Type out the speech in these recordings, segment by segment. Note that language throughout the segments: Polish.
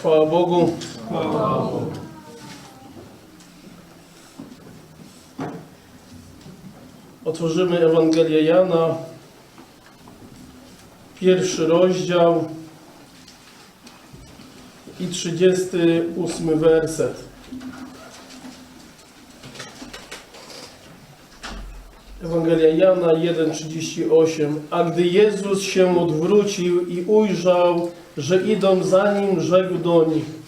Chwała Bogu. Otworzymy Ewangelię Jana, pierwszy rozdział i 38 werset. Ewangelia Jana 1,38 A gdy Jezus się odwrócił i ujrzał, że idą za Nim, rzekł do nich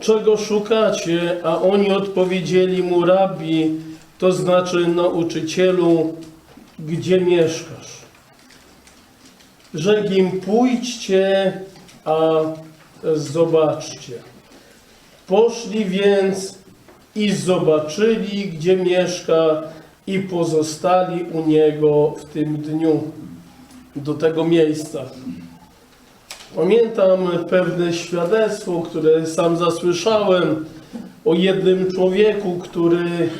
Czego szukacie? A oni odpowiedzieli Mu Rabbi, to znaczy nauczycielu, gdzie mieszkasz? Rzekł im pójdźcie, a zobaczcie. Poszli więc i zobaczyli, gdzie mieszka, i pozostali u niego w tym dniu do tego miejsca. Pamiętam pewne świadectwo, które sam zasłyszałem o jednym człowieku, który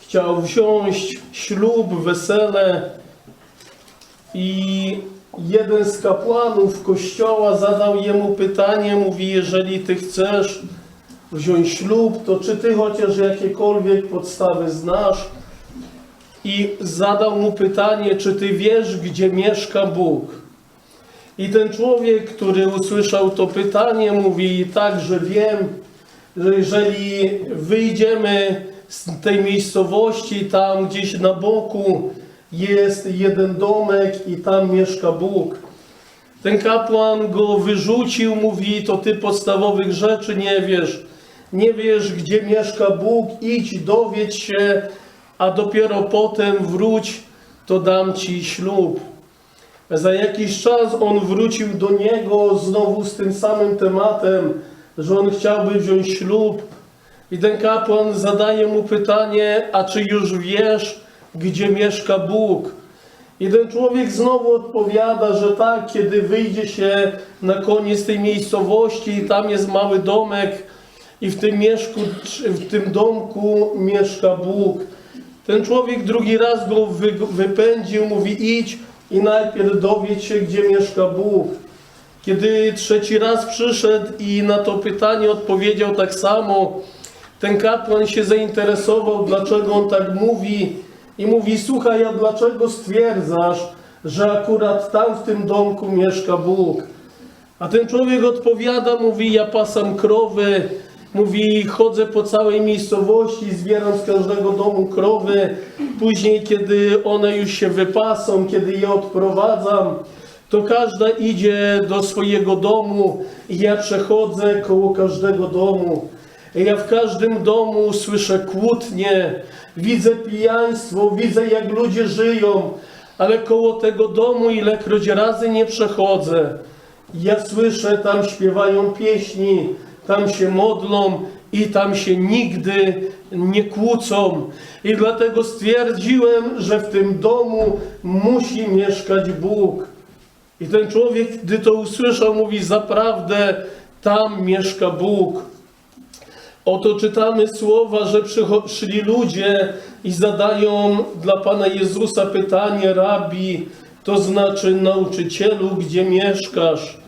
chciał wziąć ślub, wesele i jeden z kapłanów kościoła zadał jemu pytanie, mówi, jeżeli ty chcesz wziąć ślub, to czy ty chociaż jakiekolwiek podstawy znasz? I zadał mu pytanie, czy ty wiesz, gdzie mieszka Bóg? I ten człowiek, który usłyszał to pytanie, mówi tak, że wiem, że jeżeli wyjdziemy z tej miejscowości, tam gdzieś na boku jest jeden domek i tam mieszka Bóg. Ten kapłan go wyrzucił, mówi, to ty podstawowych rzeczy nie wiesz. Nie wiesz, gdzie mieszka Bóg, idź, dowiedz się, a dopiero potem wróć, to dam ci ślub. Za jakiś czas on wrócił do niego znowu z tym samym tematem, że on chciałby wziąć ślub. I ten kapłan zadaje mu pytanie, a czy już wiesz, gdzie mieszka Bóg? I ten człowiek znowu odpowiada, że tak, kiedy wyjdzie się na koniec tej miejscowości tam jest mały domek i w tym, mieszku, w tym domku mieszka Bóg. Ten człowiek drugi raz go wy, wypędził, mówi idź i najpierw dowiedz się, gdzie mieszka Bóg. Kiedy trzeci raz przyszedł i na to pytanie odpowiedział tak samo, ten kapłan się zainteresował, dlaczego on tak mówi i mówi, słuchaj, a dlaczego stwierdzasz, że akurat tam w tym domku mieszka Bóg? A ten człowiek odpowiada, mówi, ja pasam krowy, mówi, chodzę po całej miejscowości, zbieram z każdego domu krowy, później, kiedy one już się wypasą, kiedy je odprowadzam, to każda idzie do swojego domu ja przechodzę koło każdego domu. Ja w każdym domu słyszę kłótnie, widzę pijaństwo, widzę jak ludzie żyją, ale koło tego domu ilekroć razy nie przechodzę, ja słyszę, tam śpiewają pieśni, tam się modlą i tam się nigdy nie kłócą. I dlatego stwierdziłem, że w tym domu musi mieszkać Bóg. I ten człowiek, gdy to usłyszał, mówi: Zaprawdę tam mieszka Bóg. Oto czytamy słowa, że przyszli ludzie i zadają dla Pana Jezusa pytanie, rabi, to znaczy nauczycielu, gdzie mieszkasz?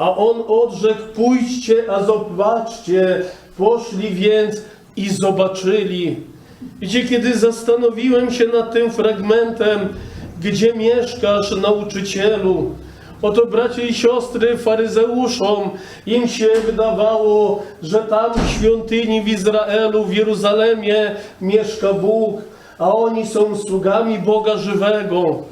A on odrzekł, pójdźcie, a zobaczcie. Poszli więc i zobaczyli. Wiecie, kiedy zastanowiłem się nad tym fragmentem, gdzie mieszkasz, nauczycielu, Oto bracia i siostry faryzeuszom, im się wydawało, że tam w świątyni w Izraelu, w Jeruzalemie mieszka Bóg, a oni są sługami Boga żywego.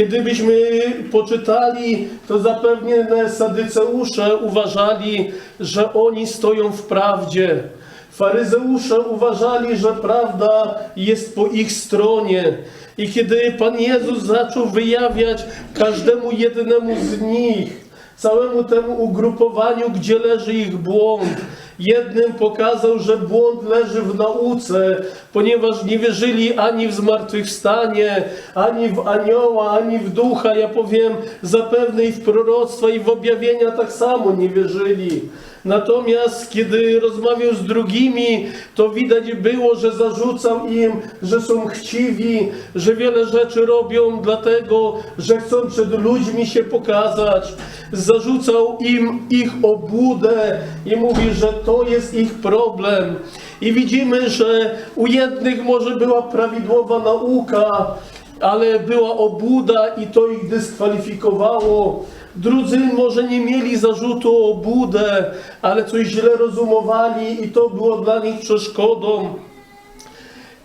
Kiedybyśmy poczytali, to zapewne sadyceusze uważali, że oni stoją w prawdzie. Faryzeusze uważali, że prawda jest po ich stronie. I kiedy Pan Jezus zaczął wyjawiać każdemu jednemu z nich, całemu temu ugrupowaniu, gdzie leży ich błąd, jednym pokazał, że błąd leży w nauce, ponieważ nie wierzyli ani w zmartwychwstanie, ani w anioła, ani w ducha. Ja powiem, zapewne i w proroctwa, i w objawienia tak samo nie wierzyli. Natomiast kiedy rozmawiał z drugimi, to widać było, że zarzucał im, że są chciwi, że wiele rzeczy robią dlatego, że chcą przed ludźmi się pokazać. Zarzucał im ich obłudę i mówi, że to jest ich problem. I widzimy, że u jednych może była prawidłowa nauka, ale była obłuda i to ich dyskwalifikowało. Drudzy może nie mieli zarzutu o obłudę, ale coś źle rozumowali i to było dla nich przeszkodą.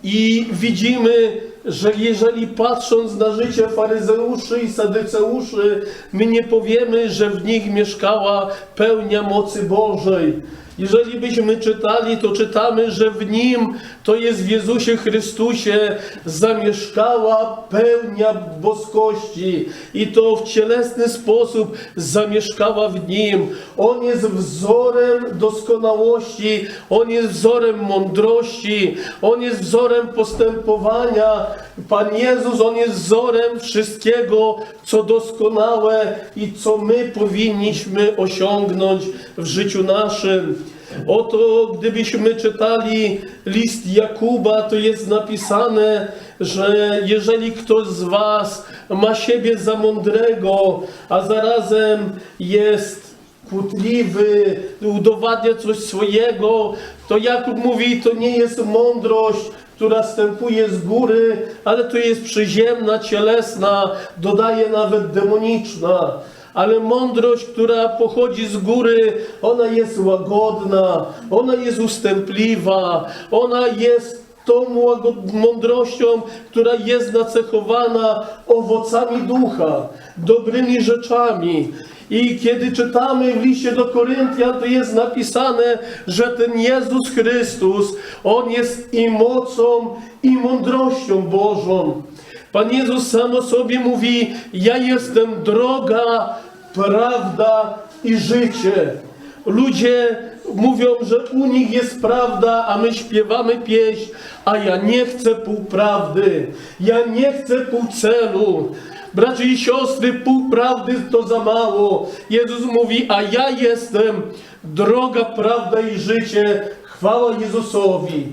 I widzimy, że jeżeli patrząc na życie faryzeuszy i sadyceuszy, my nie powiemy, że w nich mieszkała pełnia mocy Bożej. Jeżeli byśmy czytali, to czytamy, że w nim, to jest w Jezusie Chrystusie, zamieszkała pełnia boskości i to w cielesny sposób zamieszkała w nim. On jest wzorem doskonałości, on jest wzorem mądrości, on jest wzorem postępowania. Pan Jezus, on jest wzorem wszystkiego, co doskonałe i co my powinniśmy osiągnąć w życiu naszym. Oto gdybyśmy czytali list Jakuba, to jest napisane, że jeżeli ktoś z Was ma siebie za mądrego, a zarazem jest kłótliwy, udowadnia coś swojego, to Jakub mówi, to nie jest mądrość, która stępuje z góry, ale to jest przyziemna, cielesna, dodaje nawet demoniczna ale mądrość, która pochodzi z góry, ona jest łagodna, ona jest ustępliwa, ona jest tą mądrością, która jest nacechowana owocami ducha, dobrymi rzeczami. I kiedy czytamy w liście do Koryntian, to jest napisane, że ten Jezus Chrystus, On jest i mocą, i mądrością Bożą. Pan Jezus sam o sobie mówi: Ja jestem droga, prawda i życie. Ludzie mówią, że u nich jest prawda, a my śpiewamy pieśń, a ja nie chcę półprawdy, ja nie chcę pół celu. Bracia i siostry, pół prawdy to za mało. Jezus mówi, a ja jestem droga, prawda i życie. Chwała Jezusowi.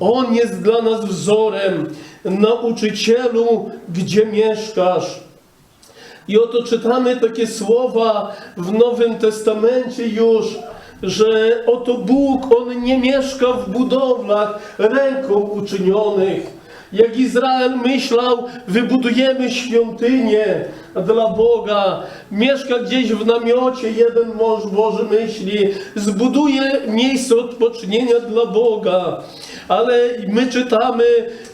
On jest dla nas wzorem. Nauczycielu, gdzie mieszkasz? I oto czytamy takie słowa w Nowym Testamencie już, że oto Bóg, On nie mieszka w budowlach ręką uczynionych. Jak Izrael myślał, wybudujemy świątynię dla Boga, mieszka gdzieś w namiocie, jeden mąż Boży myśli, zbuduje miejsce odpocznienia dla Boga. Ale my czytamy,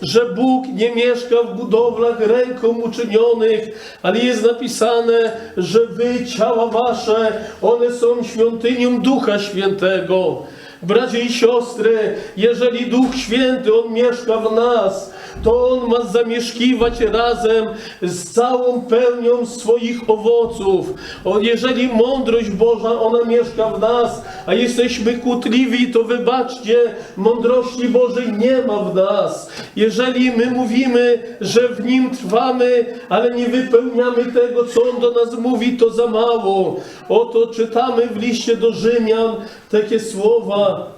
że Bóg nie mieszka w budowlach ręką uczynionych, ale jest napisane, że wy, ciała wasze, one są świątynią Ducha Świętego. Bracia i siostry, jeżeli Duch Święty, On mieszka w nas, to On ma zamieszkiwać razem z całą pełnią swoich owoców. O, jeżeli mądrość Boża, ona mieszka w nas, a jesteśmy kłótliwi, to wybaczcie, mądrości Bożej nie ma w nas. Jeżeli my mówimy, że w Nim trwamy, ale nie wypełniamy tego, co On do nas mówi, to za mało. Oto czytamy w liście do Rzymian takie słowa.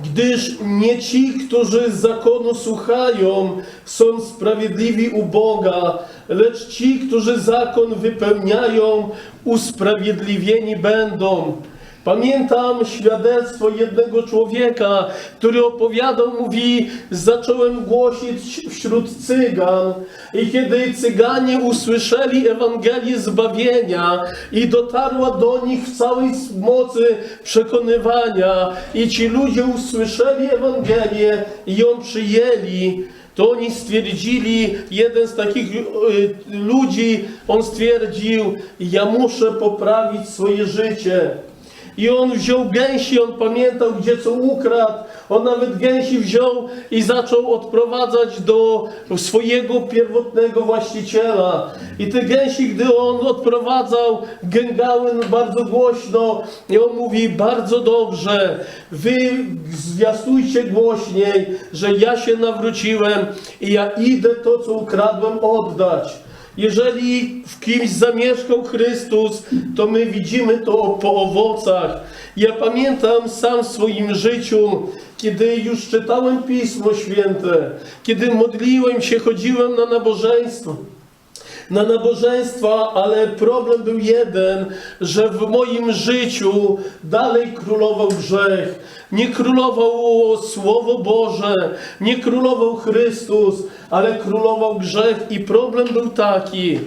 Gdyż nie ci, którzy zakonu słuchają, są sprawiedliwi u Boga, lecz ci, którzy zakon wypełniają, usprawiedliwieni będą. Pamiętam świadectwo jednego człowieka, który opowiadał, mówi, zacząłem głosić wśród cygan i kiedy cyganie usłyszeli Ewangelię zbawienia i dotarła do nich w całej mocy przekonywania i ci ludzie usłyszeli Ewangelię i ją przyjęli, to oni stwierdzili, jeden z takich y, ludzi, on stwierdził, ja muszę poprawić swoje życie. I on wziął gęsi, on pamiętał, gdzie co ukradł. On nawet gęsi wziął i zaczął odprowadzać do swojego pierwotnego właściciela. I te gęsi, gdy on odprowadzał, gęgały bardzo głośno. I on mówi, bardzo dobrze, wy zwiastujcie głośniej, że ja się nawróciłem i ja idę to, co ukradłem, oddać. Jeżeli w kimś zamieszkał Chrystus, to my widzimy to po owocach. Ja pamiętam sam w swoim życiu, kiedy już czytałem Pismo Święte, kiedy modliłem się, chodziłem na nabożeństwo na nabożeństwa, ale problem był jeden, że w moim życiu dalej królował grzech. Nie królowało Słowo Boże, nie królował Chrystus, ale królował grzech i problem był taki,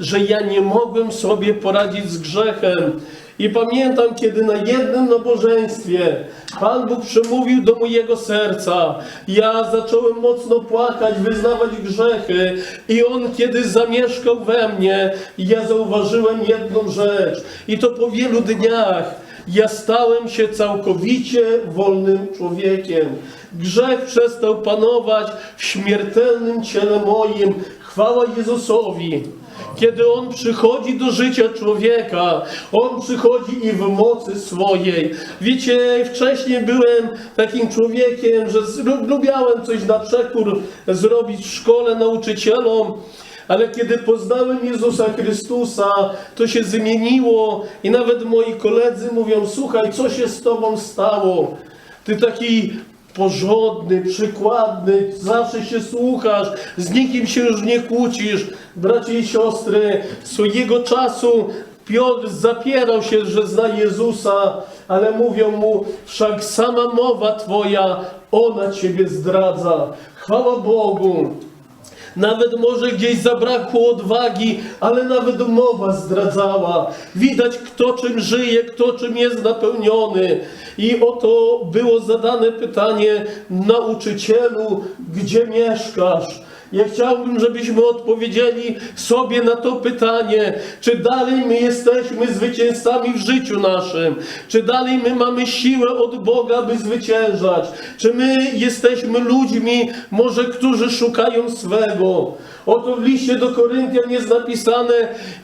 że ja nie mogłem sobie poradzić z grzechem. I pamiętam, kiedy na jednym nabożeństwie Pan Bóg przemówił do mojego serca. Ja zacząłem mocno płakać, wyznawać grzechy i On, kiedy zamieszkał we mnie, ja zauważyłem jedną rzecz. I to po wielu dniach. Ja stałem się całkowicie wolnym człowiekiem. Grzech przestał panować w śmiertelnym ciele moim. Chwała Jezusowi. Kiedy On przychodzi do życia człowieka, On przychodzi i w mocy swojej. Wiecie, wcześniej byłem takim człowiekiem, że lubiałem coś na przekór zrobić w szkole nauczycielom, ale kiedy poznałem Jezusa Chrystusa, to się zmieniło i nawet moi koledzy mówią, słuchaj, co się z Tobą stało? Ty taki porządny, przykładny, zawsze się słuchasz, z nikim się już nie kłócisz. Bracie i siostry, swojego czasu Piotr zapierał się, że zna Jezusa, ale mówią mu, wszak sama mowa Twoja, ona Ciebie zdradza. Chwała Bogu. Nawet może gdzieś zabrakło odwagi, ale nawet mowa zdradzała. Widać, kto czym żyje, kto czym jest napełniony. I oto było zadane pytanie nauczycielu, gdzie mieszkasz? Ja chciałbym, żebyśmy odpowiedzieli sobie na to pytanie, czy dalej my jesteśmy zwycięzcami w życiu naszym, czy dalej my mamy siłę od Boga, by zwyciężać, czy my jesteśmy ludźmi, może którzy szukają swego. Oto w liście do Koryntian jest napisane,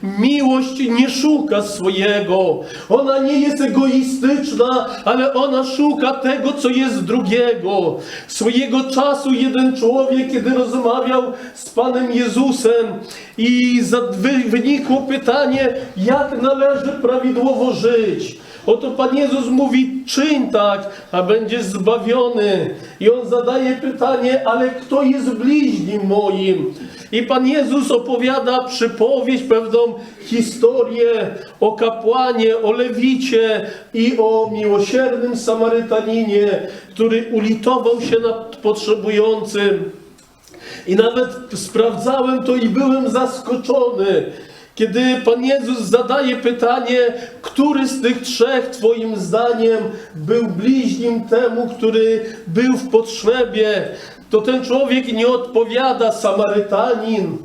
miłość nie szuka swojego. Ona nie jest egoistyczna, ale ona szuka tego, co jest drugiego. Swojego czasu jeden człowiek, kiedy rozmawiał z Panem Jezusem i wynikło pytanie, jak należy prawidłowo żyć. Oto Pan Jezus mówi, czyń tak, a będziesz zbawiony. I On zadaje pytanie, ale kto jest bliźnim moim? I Pan Jezus opowiada przypowieść, pewną historię o kapłanie, o lewicie i o miłosiernym Samarytaninie, który ulitował się nad potrzebującym. I nawet sprawdzałem to i byłem zaskoczony, kiedy Pan Jezus zadaje pytanie, który z tych trzech Twoim zdaniem był bliźnim temu, który był w potrzebie, to ten człowiek nie odpowiada Samarytanin.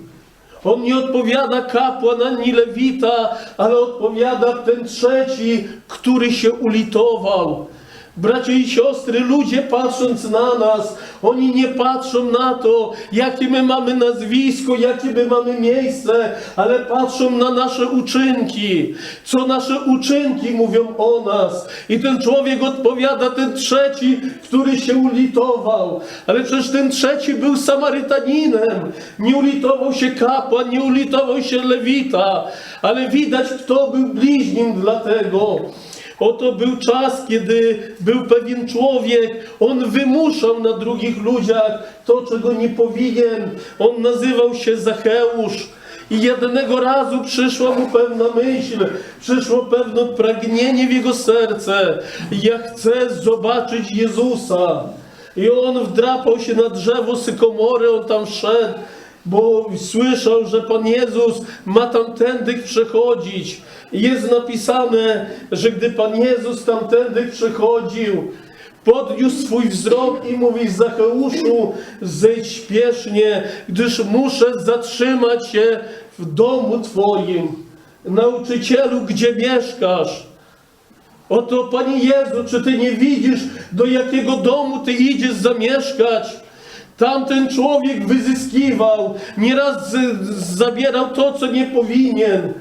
On nie odpowiada kapłan ani lewita, ale odpowiada ten trzeci, który się ulitował. Bracia i siostry, ludzie patrząc na nas, oni nie patrzą na to, jakie my mamy nazwisko, jakie my mamy miejsce, ale patrzą na nasze uczynki. Co nasze uczynki mówią o nas. I ten człowiek odpowiada, ten trzeci, który się ulitował. Ale przecież ten trzeci był Samarytaninem. Nie ulitował się kapłan, nie ulitował się lewita, ale widać, kto był bliźnim dla tego. Oto był czas, kiedy był pewien człowiek, on wymuszał na drugich ludziach to, czego nie powinien. On nazywał się Zacheusz. I jednego razu przyszła mu pewna myśl, przyszło pewne pragnienie w jego serce. Ja chcę zobaczyć Jezusa. I on wdrapał się na drzewo sykomory, on tam szedł bo słyszał, że Pan Jezus ma tamtędy przechodzić. Jest napisane, że gdy Pan Jezus tamtędy przechodził, podniósł swój wzrok i mówi Zacheuszu, zejdź śpiesznie, gdyż muszę zatrzymać się w domu Twoim. Nauczycielu, gdzie mieszkasz? Oto, Panie Jezu, czy Ty nie widzisz, do jakiego domu Ty idziesz zamieszkać? Tamten człowiek wyzyskiwał, nieraz z- z- zabierał to, co nie powinien.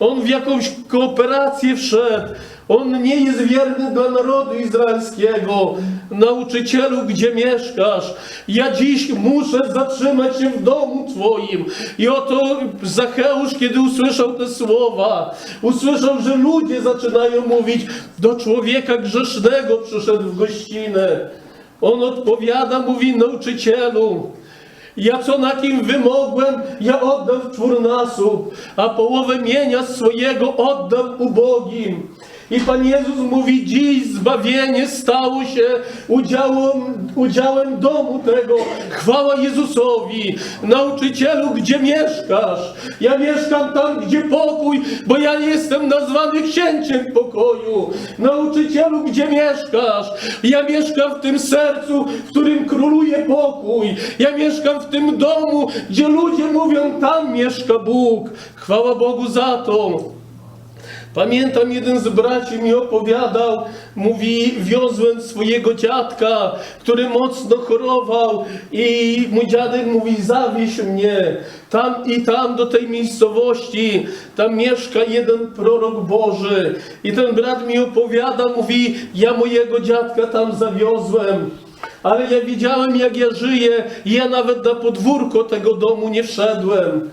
On w jakąś kooperację wszedł. On nie jest wierny dla narodu izraelskiego. nauczycielu, gdzie mieszkasz. Ja dziś muszę zatrzymać się w domu Twoim. I oto Zacheusz, kiedy usłyszał te słowa, usłyszał, że ludzie zaczynają mówić, do człowieka grzesznego przyszedł w gościnę. On odpowiada, mówi, nauczycielu, ja co na kim wymogłem, ja oddam w a połowę mienia swojego oddam ubogim. I Pan Jezus mówi, dziś zbawienie stało się udziałem, udziałem domu tego. Chwała Jezusowi. Nauczycielu, gdzie mieszkasz? Ja mieszkam tam, gdzie pokój, bo ja nie jestem nazwany księciem pokoju. Nauczycielu, gdzie mieszkasz? Ja mieszkam w tym sercu, w którym króluje pokój. Ja mieszkam w tym domu, gdzie ludzie mówią, tam mieszka Bóg. Chwała Bogu za to. Pamiętam, jeden z braci mi opowiadał, mówi, wiozłem swojego dziadka, który mocno chorował i mój dziadek mówi, zawieź mnie tam i tam do tej miejscowości, tam mieszka jeden prorok Boży. I ten brat mi opowiada, mówi, ja mojego dziadka tam zawiozłem. Ale ja widziałem, jak ja żyję, i ja nawet na podwórko tego domu nie wszedłem.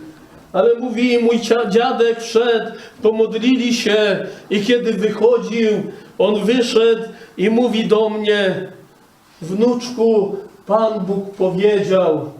Ale mówi, mój dziadek wszedł, pomodlili się i kiedy wychodził, on wyszedł i mówi do mnie, wnuczku, Pan Bóg powiedział,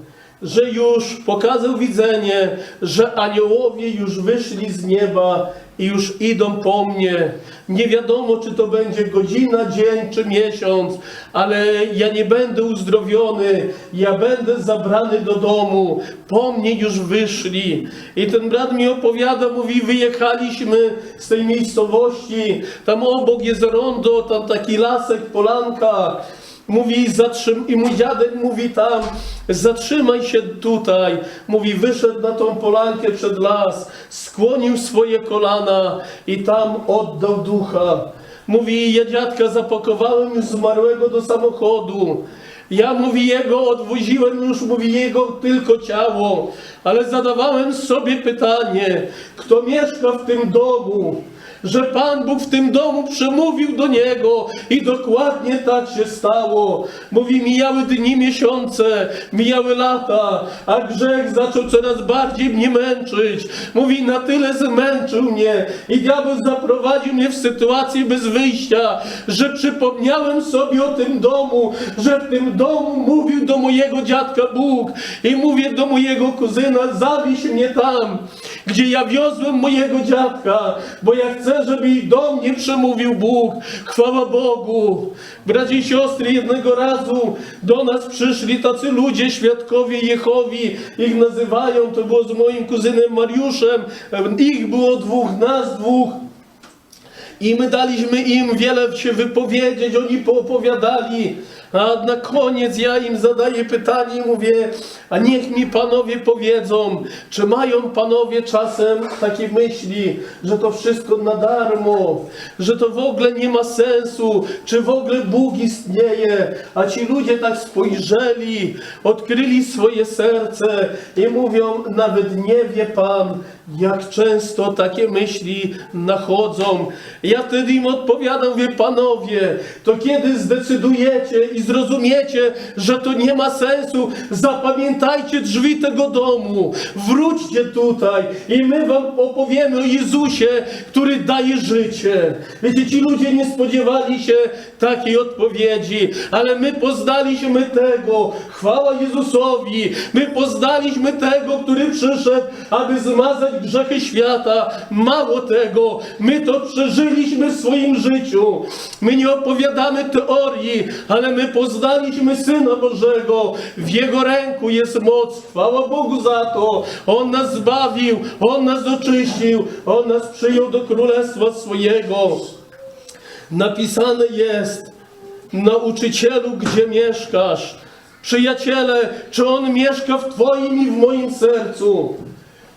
że już pokazał widzenie, że aniołowie już wyszli z nieba i już idą po mnie. Nie wiadomo, czy to będzie godzina, dzień czy miesiąc, ale ja nie będę uzdrowiony, ja będę zabrany do domu. Po mnie już wyszli. I ten brat mi opowiada, mówi, wyjechaliśmy z tej miejscowości, tam obok jest rondo, tam taki lasek, polanka. Mówi, zatrzym... i mój dziadek mówi tam, zatrzymaj się tutaj. Mówi, wyszedł na tą polankę przed las, skłonił swoje kolana i tam oddał ducha. Mówi, ja dziadka zapakowałem już zmarłego do samochodu. Ja, mówi, jego odwoziłem już, mówi, jego tylko ciało. Ale zadawałem sobie pytanie, kto mieszka w tym domu? Że Pan Bóg w tym domu przemówił do niego i dokładnie tak się stało. Mówi, mijały dni, miesiące, mijały lata, a grzech zaczął coraz bardziej mnie męczyć. Mówi, na tyle zmęczył mnie i diabeł zaprowadził mnie w sytuację bez wyjścia, że przypomniałem sobie o tym domu, że w tym domu mówił do mojego dziadka Bóg i mówię do mojego kuzyna, zawieź mnie tam, gdzie ja wiozłem mojego dziadka, bo ja chcę, żeby i do mnie przemówił Bóg. Chwała Bogu. Bracia i siostry, jednego razu do nas przyszli tacy ludzie, świadkowie Jehowi, ich nazywają, to było z moim kuzynem Mariuszem, ich było dwóch, nas dwóch. I my daliśmy im wiele się wypowiedzieć, oni poopowiadali. A na koniec ja im zadaję pytanie i mówię, a niech mi panowie powiedzą, czy mają panowie czasem takie myśli, że to wszystko na darmo, że to w ogóle nie ma sensu, czy w ogóle Bóg istnieje. A ci ludzie tak spojrzeli, odkryli swoje serce i mówią, nawet nie wie Pan, jak często takie myśli nachodzą. Ja wtedy im odpowiadam, wie panowie, to kiedy zdecydujecie i zrozumiecie, że to nie ma sensu, zapamiętajcie drzwi tego domu, wróćcie tutaj i my wam opowiemy o Jezusie, który daje życie. Wiecie, ci ludzie nie spodziewali się takiej odpowiedzi, ale my poznaliśmy tego, chwała Jezusowi, my poznaliśmy tego, który przyszedł, aby zmazać grzechy świata. Mało tego, my to przeżyliśmy w swoim życiu. My nie opowiadamy teorii, ale my poznaliśmy Syna Bożego. W Jego ręku jest moc. Chwała Bogu za to. On nas zbawił, On nas oczyścił, On nas przyjął do królestwa swojego. Napisane jest, nauczycielu, gdzie mieszkasz? Przyjaciele, czy On mieszka w Twoim i w moim sercu?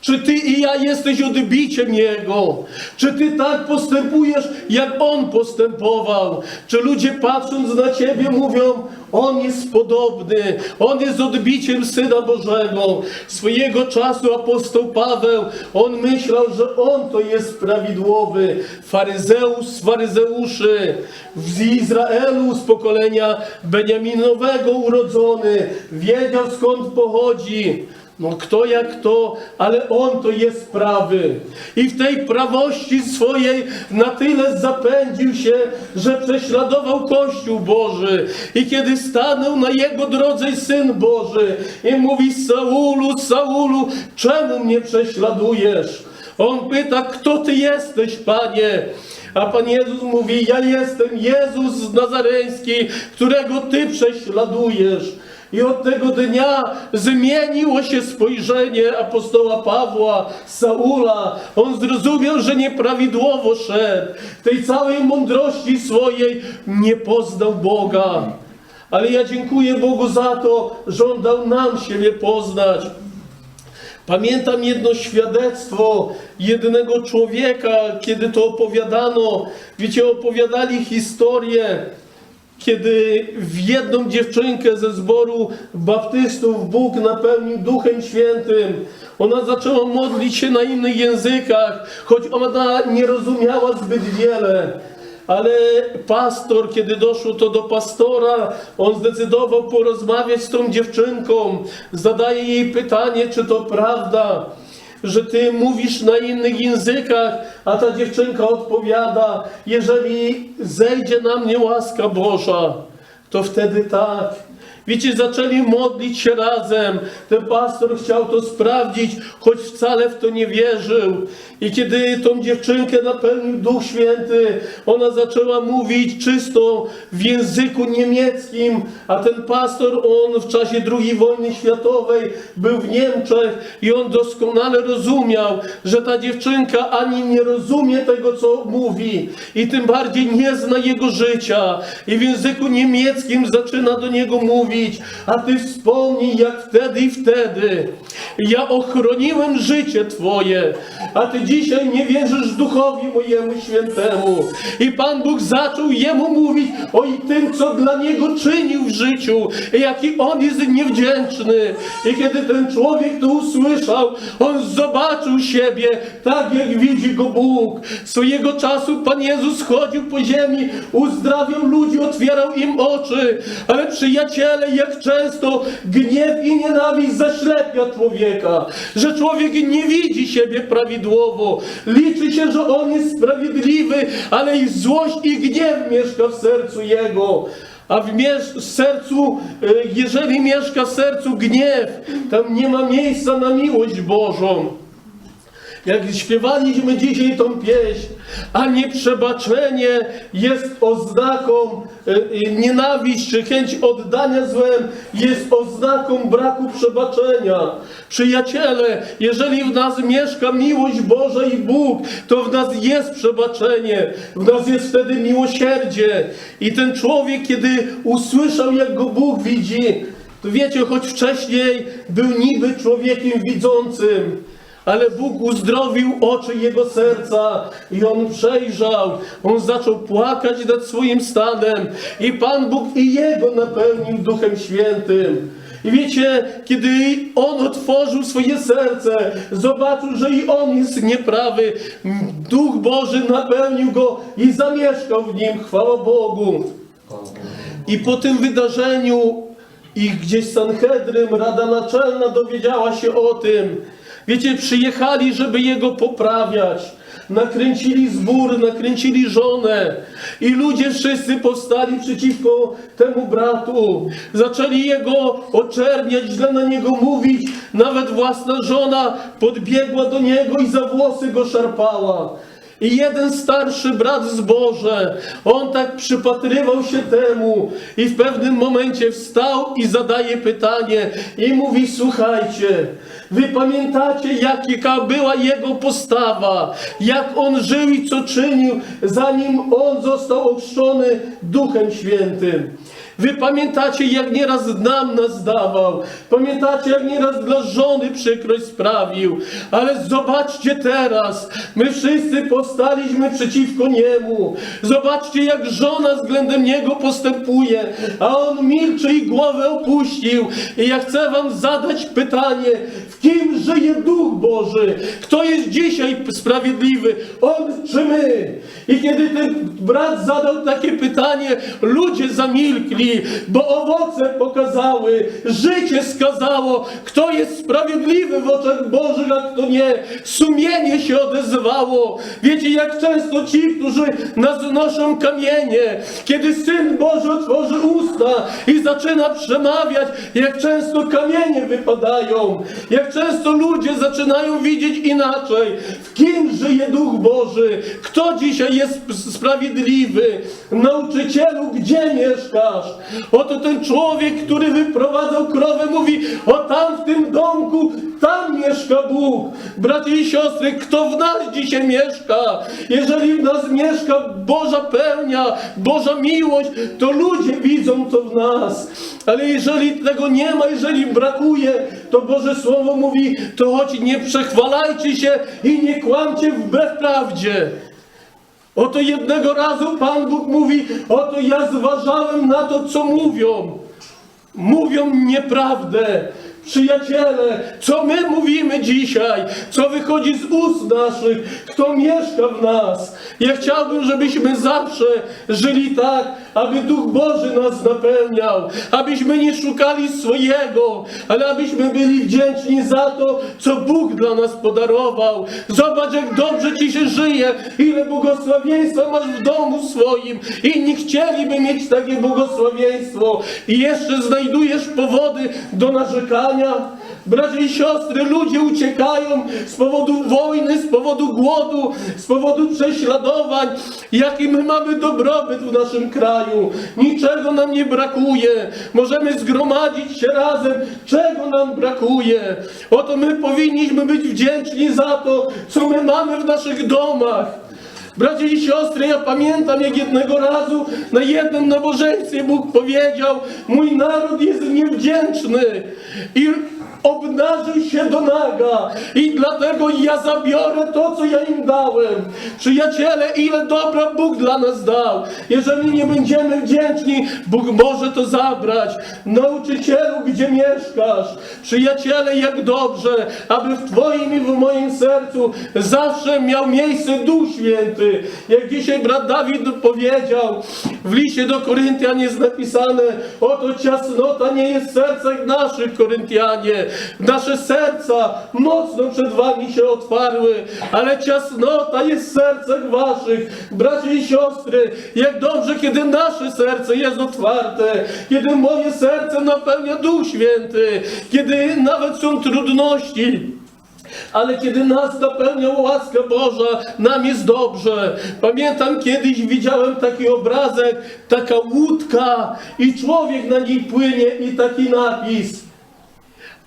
Czy ty i ja jesteś odbiciem Jego? Czy ty tak postępujesz, jak On postępował? Czy ludzie patrząc na ciebie mówią, On jest podobny, On jest odbiciem Syna Bożego. Swojego czasu apostoł Paweł, on myślał, że On to jest prawidłowy. Faryzeusz z faryzeuszy, z Izraelu z pokolenia Beniaminowego urodzony, wiedział skąd pochodzi. No kto jak to, ale on to jest prawy. I w tej prawości swojej na tyle zapędził się, że prześladował Kościół Boży. I kiedy stanął na jego drodze Syn Boży i mówi Saulu, Saulu, czemu mnie prześladujesz? On pyta, kto ty jesteś, Panie? A Pan Jezus mówi, ja jestem Jezus Nazareński, którego Ty prześladujesz. I od tego dnia zmieniło się spojrzenie apostoła Pawła, Saula. On zrozumiał, że nieprawidłowo szedł. W tej całej mądrości swojej nie poznał Boga. Ale ja dziękuję Bogu za to, że On dał nam siebie poznać. Pamiętam jedno świadectwo jednego człowieka, kiedy to opowiadano. Wiecie, opowiadali historię, kiedy w jedną dziewczynkę ze zboru baptystów Bóg napełnił Duchem Świętym. Ona zaczęła modlić się na innych językach, choć ona nie rozumiała zbyt wiele. Ale pastor, kiedy doszło to do pastora, on zdecydował porozmawiać z tą dziewczynką. Zadaje jej pytanie, czy to prawda, że ty mówisz na innych językach, a ta dziewczynka odpowiada, jeżeli zejdzie na mnie łaska Boża, to wtedy tak. Wiecie, zaczęli modlić się razem. Ten pastor chciał to sprawdzić, choć wcale w to nie wierzył. I kiedy tą dziewczynkę napełnił Duch Święty, ona zaczęła mówić czysto w języku niemieckim, a ten pastor, on w czasie II wojny światowej był w Niemczech i on doskonale rozumiał, że ta dziewczynka ani nie rozumie tego, co mówi i tym bardziej nie zna jego życia. I w języku niemieckim zaczyna do niego mówić, a ty wspomnij, jak wtedy i wtedy ja ochroniłem życie twoje, a ty dzisiaj nie wierzysz duchowi mojemu świętemu. I Pan Bóg zaczął jemu mówić o tym, co dla niego czynił w życiu, jaki on jest niewdzięczny. I kiedy ten człowiek to usłyszał, on zobaczył siebie tak, jak widzi go Bóg. Swojego czasu Pan Jezus chodził po ziemi, uzdrawiał ludzi, otwierał im oczy, ale przyjaciele, jak często gniew i nienawiść zaślepia człowieka, że człowiek nie widzi siebie prawidłowo, liczy się, że on jest sprawiedliwy, ale i złość i gniew mieszka w sercu jego. A w sercu, e, jeżeli mieszka w sercu gniew, tam nie ma miejsca na miłość Bożą. Jak śpiewaliśmy dzisiaj tą pieśń, a nieprzebaczenie jest oznaką e, e, nienawiść czy chęć oddania złem, jest oznaką braku przebaczenia. Przyjaciele, jeżeli w nas mieszka miłość Boża i Bóg, to w nas jest przebaczenie, w nas jest wtedy miłosierdzie. I ten człowiek, kiedy usłyszał, jak go Bóg widzi, to wiecie, choć wcześniej był niby człowiekiem widzącym, ale Bóg uzdrowił oczy jego serca i on przejrzał. On zaczął płakać nad swoim stanem i Pan Bóg i jego napełnił Duchem Świętym. I wiecie, kiedy on otworzył swoje serce, zobaczył, że i on jest nieprawy, Duch Boży napełnił go i zamieszkał w nim. Chwała Bogu. I po tym wydarzeniu ich gdzieś Sanhedrym, Rada Naczelna dowiedziała się o tym. Wiecie, przyjechali, żeby jego poprawiać. Nakręcili zbór, nakręcili żonę i ludzie wszyscy powstali przeciwko temu bratu. Zaczęli jego oczerniać, źle na niego mówić. Nawet własna żona podbiegła do niego i za włosy go szarpała. I jeden starszy brat z Boże, on tak przypatrywał się temu i w pewnym momencie wstał i zadaje pytanie i mówi, słuchajcie, wy pamiętacie jaka była jego postawa, jak on żył i co czynił, zanim on został ochrzczony Duchem Świętym. Wy pamiętacie, jak nieraz nam nas dawał. Pamiętacie, jak nieraz dla żony przykrość sprawił. Ale zobaczcie teraz, my wszyscy powstaliśmy przeciwko niemu. Zobaczcie, jak żona względem niego postępuje, a on milczy i głowę opuścił. I ja chcę wam zadać pytanie, w kim żyje Duch Boży? Kto jest dzisiaj sprawiedliwy? On czy my? I kiedy ten brat zadał takie pytanie, ludzie zamilkli, bo owoce pokazały, życie skazało, kto jest sprawiedliwy w oczach Bożych, a kto nie. Sumienie się odezwało. Wiecie, jak często ci, którzy nas noszą kamienie, kiedy Syn Boży otworzy usta i zaczyna przemawiać, jak często kamienie wypadają, jak często ludzie zaczynają widzieć inaczej, w kim żyje Duch Boży, kto dzisiaj jest sprawiedliwy. Nauczycielu, gdzie mieszkasz? Oto ten człowiek, który wyprowadzał krowę, mówi, o tam w tym domku, tam mieszka Bóg. Bracie i siostry, kto w nas dzisiaj mieszka? Jeżeli w nas mieszka Boża pełnia, Boża miłość, to ludzie widzą to w nas. Ale jeżeli tego nie ma, jeżeli brakuje, to Boże Słowo mówi, to choć nie przechwalajcie się i nie kłamcie wbrew prawdzie. Oto jednego razu Pan Bóg mówi, oto ja zważałem na to, co mówią. Mówią nieprawdę. Przyjaciele, co my mówimy dzisiaj, co wychodzi z ust naszych, kto mieszka w nas. Ja chciałbym, żebyśmy zawsze żyli tak, aby Duch Boży nas napełniał, abyśmy nie szukali swojego, ale abyśmy byli wdzięczni za to, co Bóg dla nas podarował. Zobacz, jak dobrze Ci się żyje, ile błogosławieństwa masz w domu swoim. Inni chcieliby mieć takie błogosławieństwo i jeszcze znajdujesz powody do narzekania. Bracia i siostry, ludzie uciekają z powodu wojny, z powodu głodu, z powodu prześladowań. Jaki my mamy dobrobyt w naszym kraju. Niczego nam nie brakuje. Możemy zgromadzić się razem. Czego nam brakuje? Oto my powinniśmy być wdzięczni za to, co my mamy w naszych domach. Bracia i siostry, ja pamiętam, jak jednego razu na jednym nabożeństwie Bóg powiedział: Mój naród jest niewdzięczny i obnażył się do naga, i dlatego ja zabiorę to, co ja im dałem. Przyjaciele, ile dobra Bóg dla nas dał. Jeżeli nie będziemy wdzięczni, Bóg może to zabrać. Nauczycielu, gdzie mieszkasz? Przyjaciele, jak dobrze, aby w Twoim i w moim sercu zawsze miał miejsce Duch Święty. Jak dzisiaj brat Dawid powiedział, w liście do Koryntian jest napisane, oto ciasnota nie jest w sercach naszych, Koryntianie. Nasze serca mocno przed wami się otwarły, ale ciasnota jest w sercach waszych. Bracia i siostry, jak dobrze, kiedy nasze serce jest otwarte, kiedy moje serce napełnia Duch Święty, kiedy nawet są trudności. Ale kiedy nas napełnia łaska Boża, nam jest dobrze. Pamiętam kiedyś widziałem taki obrazek, taka łódka i człowiek na niej płynie i taki napis.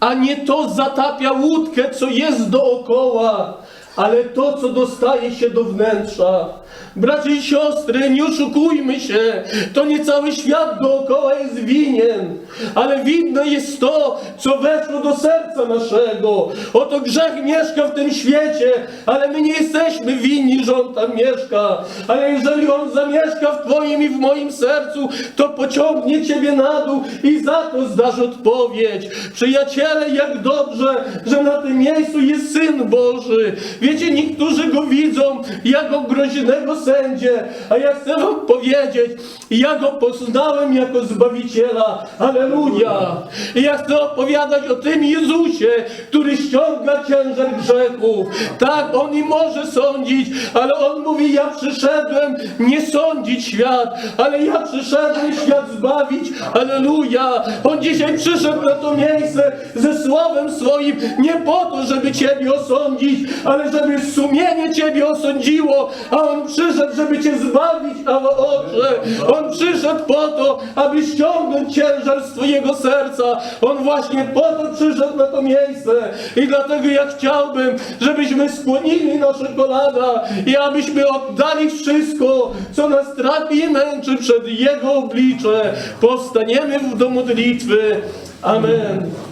A nie to zatapia łódkę, co jest dookoła, ale to, co dostaje się do wnętrza. Bracia i siostry, nie oszukujmy się, to nie cały świat dookoła jest winien, ale winne jest to, co weszło do serca naszego. Oto grzech mieszka w tym świecie, ale my nie jesteśmy winni, że on tam mieszka. Ale jeżeli on zamieszka w Twoim i w moim sercu, to pociągnie Ciebie na dół i za to zdasz odpowiedź. Przyjaciele, jak dobrze, że na tym miejscu jest Syn Boży. Wiecie, niektórzy go widzą jako groźnego sędzię, a ja chcę wam powiedzieć, ja go poznałem jako Zbawiciela. Aleluja! Ja chcę opowiadać o tym Jezusie, który ściąga ciężar grzechów. Tak, On i może sądzić, ale On mówi, ja przyszedłem nie sądzić świat, ale ja przyszedłem świat zbawić. Aleluja! On dzisiaj przyszedł na to miejsce ze słowem swoim, nie po to, żeby Ciebie osądzić, ale żeby sumienie Ciebie osądziło, a On przyszedł, żeby Cię zbawić, ale Ojcze. On przyszedł po to, aby ściągnąć ciężar z Twojego serca. On właśnie po to przyszedł na to miejsce. I dlatego ja chciałbym, żebyśmy skłonili nasze kolana i abyśmy oddali wszystko, co nas trapi i męczy przed Jego oblicze. Powstaniemy do modlitwy. Amen.